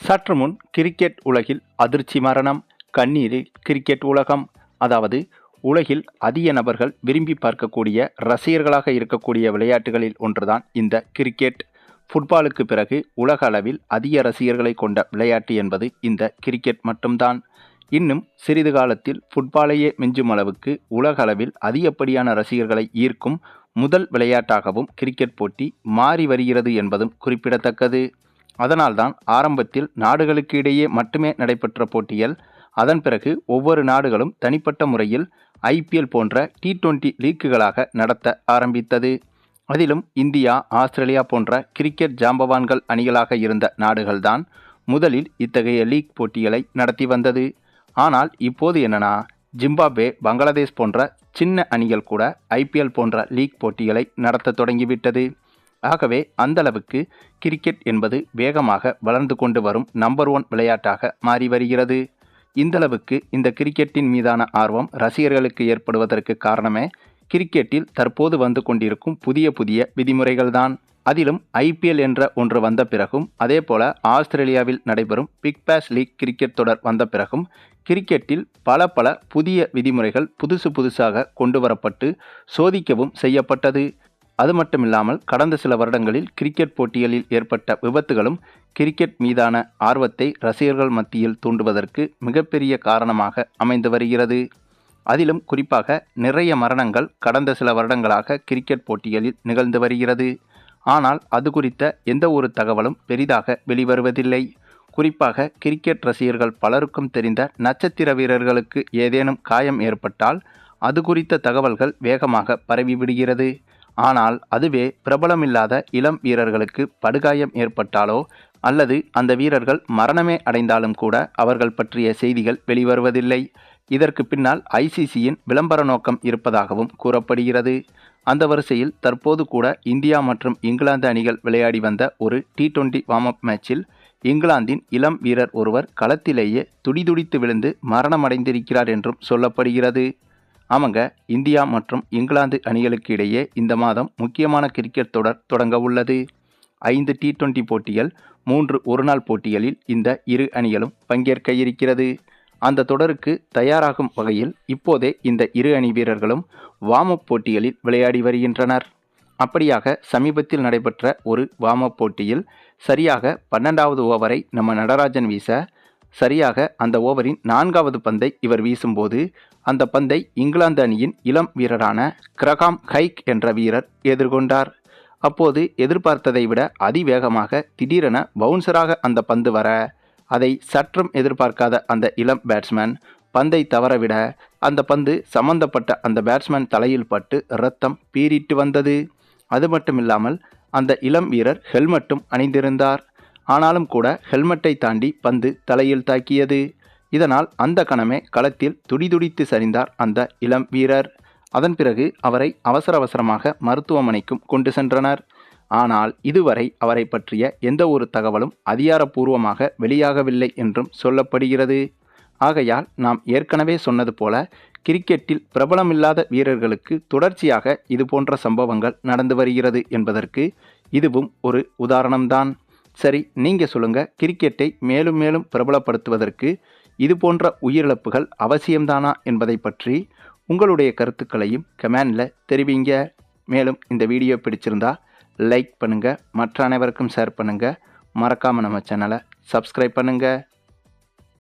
சற்று முன் கிரிக்கெட் உலகில் அதிர்ச்சி மரணம் கண்ணீரில் கிரிக்கெட் உலகம். அதாவது உலகில் அதிக நபர்கள் விரும்பி பார்க்கக்கூடிய ரசிகர்களாக இருக்கக்கூடிய விளையாட்டுகளில் ஒன்றுதான் இந்த கிரிக்கெட். ஃபுட்பாலுக்கு பிறகு உலக அளவில் அதிக ரசிகர்களை கொண்ட விளையாட்டு என்பது இந்த கிரிக்கெட் மட்டும்தான். இன்னும் சிறிது காலத்தில் ஃபுட்பாலையே மிஞ்சும் அளவுக்கு உலக அளவில் அதிகப்படியான ரசிகர்களை ஈர்க்கும் முதல் விளையாட்டாகவும் கிரிக்கெட் போட்டி மாறி வருகிறது என்பதும் குறிப்பிடத்தக்கது. அதனால்தான் ஆரம்பத்தில் நாடுகளுக்கு இடையே மட்டுமே நடைபெற்ற போட்டிகள் அதன் பிறகு ஒவ்வொரு நாடுகளும் தனிப்பட்ட முறையில் ஐபிஎல் போன்ற டி டுவெண்டி லீக்குகளாக நடத்த ஆரம்பித்தது. அதிலும் இந்தியா ஆஸ்திரேலியா போன்ற கிரிக்கெட் ஜாம்பவான்கள் அணிகளாக இருந்த நாடுகள்தான் முதலில் இத்தகைய லீக் போட்டிகளை நடத்தி வந்தது. ஆனால் இப்போது என்னன்னா ஜிம்பாப்வே பங்களாதேஷ் போன்ற சின்ன அணிகள் கூட ஐபிஎல் போன்ற லீக் போட்டிகளை நடத்த தொடங்கிவிட்டது. ஆகவே அந்தளவுக்கு கிரிக்கெட் என்பது வேகமாக வளர்ந்து கொண்டு வரும் நம்பர் ஒன் விளையாட்டாக மாறி வருகிறது. இந்தளவுக்கு இந்த கிரிக்கெட்டின் மீதான ஆர்வம் ரசிகர்களுக்கு ஏற்படுவதற்கு காரணமே கிரிக்கெட்டில் தற்போது வந்து கொண்டிருக்கும் புதிய புதிய விதிமுறைகள்தான். அதிலும் ஐபிஎல் என்ற ஒன்று வந்த பிறகும் அதே போல ஆஸ்திரேலியாவில் நடைபெறும் பிக் பேஸ் லீக் கிரிக்கெட் தொடர் வந்த பிறகும் கிரிக்கெட்டில் பல பல புதிய விதிமுறைகள் புதுசு புதுசாக கொண்டு வரப்பட்டு சோதிக்கவும் செய்யப்பட்டது. அது மட்டுமில்லாமல் கடந்த சில வருடங்களில் கிரிக்கெட் போட்டிகளில் ஏற்பட்ட விபத்துகளும் கிரிக்கெட் மீதான ஆர்வத்தை ரசிகர்கள் மத்தியில் தூண்டுவதற்கு மிகப்பெரிய காரணமாக அமைந்து வருகிறது. அதிலும் குறிப்பாக நிறைய மரணங்கள் கடந்த சில வருடங்களாக கிரிக்கெட் போட்டிகளில் நிகழ்ந்து வருகிறது. ஆனால் அது குறித்த எந்த ஒரு தகவலும் பெரிதாக வெளிவருவதில்லை. குறிப்பாக கிரிக்கெட் ரசிகர்கள் பலருக்கும் தெரிந்த நட்சத்திர வீரர்களுக்கு ஏதேனும் காயம் ஏற்பட்டால் அது குறித்த தகவல்கள் வேகமாக பரவிவிடுகிறது. ஆனால் அதுவே பிரபலமில்லாத இளம் வீரர்களுக்கு படுகாயம் ஏற்பட்டாலோ அல்லது அந்த வீரர்கள் மரணமே அடைந்தாலும் கூட அவர்கள் பற்றிய செய்திகள் வெளிவருவதில்லை. இதற்கு பின்னால் ஐசிசியின் விளம்பர நோக்கம் இருப்பதாகவும் கூறப்படுகிறது. அந்த வரிசையில் தற்போது கூட இந்தியா மற்றும் இங்கிலாந்து அணிகள் விளையாடி வந்த ஒரு டி டுவெண்டி வார்ம் அப் மேட்சில் இங்கிலாந்தின் இளம் வீரர் ஒருவர் களத்திலேயே துடிதுடித்து விழுந்து மரணமடைந்திருக்கிறார் என்றும் சொல்லப்படுகிறது. ஆமாங்க இந்தியா மற்றும் இங்கிலாந்து அணிகளுக்கு இடையே இந்த மாதம் முக்கியமான கிரிக்கெட் தொடர் தொடங்க உள்ளது. ஐந்து டி டுவெண்டி போட்டிகள் மூன்று ஒருநாள் போட்டிகளில் இந்த இரு அணிகளும் பங்கேற்க இருக்கிறது. அந்த தொடருக்கு தயாராகும் வகையில் இப்போதே இந்த இரு அணி வீரர்களும் வார்ம் அப் போட்டிகளில் விளையாடி வருகின்றனர். அப்படியாக சமீபத்தில் நடைபெற்ற ஒரு வார்ம் அப் போட்டியில் சரியாக பன்னெண்டாவது ஓவரை நம்ம நடராஜன் வீச சரியாக அந்த ஓவரின் நான்காவது பந்தை இவர் வீசும்போது அந்த பந்தை இங்கிலாந்து அணியின் இளம் வீரரான கிரகாம் ஹைக் என்ற வீரர் எதிர்கொண்டார். அப்போது எதிர்பார்த்ததை விட அதிவேகமாக திடீரென பவுன்சராக அந்த பந்து வர அதை சற்றும் எதிர்பார்க்காத அந்த இளம் பேட்ஸ்மேன் பந்தை தவறவிட அந்த பந்து சம்பந்தப்பட்ட அந்த பேட்ஸ்மேன் தலையில் பட்டு இரத்தம் பீறிட்டு வந்தது. அது மட்டுமில்லாமல் அந்த இளம் வீரர் ஹெல்மெட்டும் அணிந்திருந்தார். ஆனாலும் கூட ஹெல்மெட்டை தாண்டி பந்து தலையில் தாக்கியது. இதனால் அந்த கணமே களத்தில் துடிதுடித்து சரிந்தார் அந்த இளம் வீரர். அதன் பிறகு அவரை அவசர அவசரமாக மருத்துவமனைக்கும் கொண்டு சென்றனர். ஆனால் இதுவரை அவரை பற்றிய எந்த ஒரு தகவலும் அதிகாரப்பூர்வமாக வெளியாகவில்லை என்றும் சொல்லப்படுகிறது. ஆகையால் நாம் ஏற்கனவே சொன்னது போல கிரிக்கெட்டில் பிரபலமில்லாத வீரர்களுக்கு தொடர்ச்சியாக இது போன்ற சம்பவங்கள் நடந்து வருகிறது என்பதற்கு இதுவும் ஒரு உதாரணம்தான். சரி நீங்கள் சொல்லுங்கள் கிரிக்கெட்டை மேலும் மேலும் பிரபலப்படுத்துவதற்கு இது போன்ற உயிரிழப்புகள் அவசியம்தானா என்பதை பற்றி உங்களுடைய கருத்துக்களையும் கமெண்டில் தெரிவிங்க. மேலும் இந்த வீடியோ பிடிச்சிருந்தா லைக் பண்ணுங்கள் மற்ற அனைவருக்கும் ஷேர் பண்ணுங்கள் மறக்காமல் நம்ம சேனலை சப்ஸ்கிரைப் பண்ணுங்கள்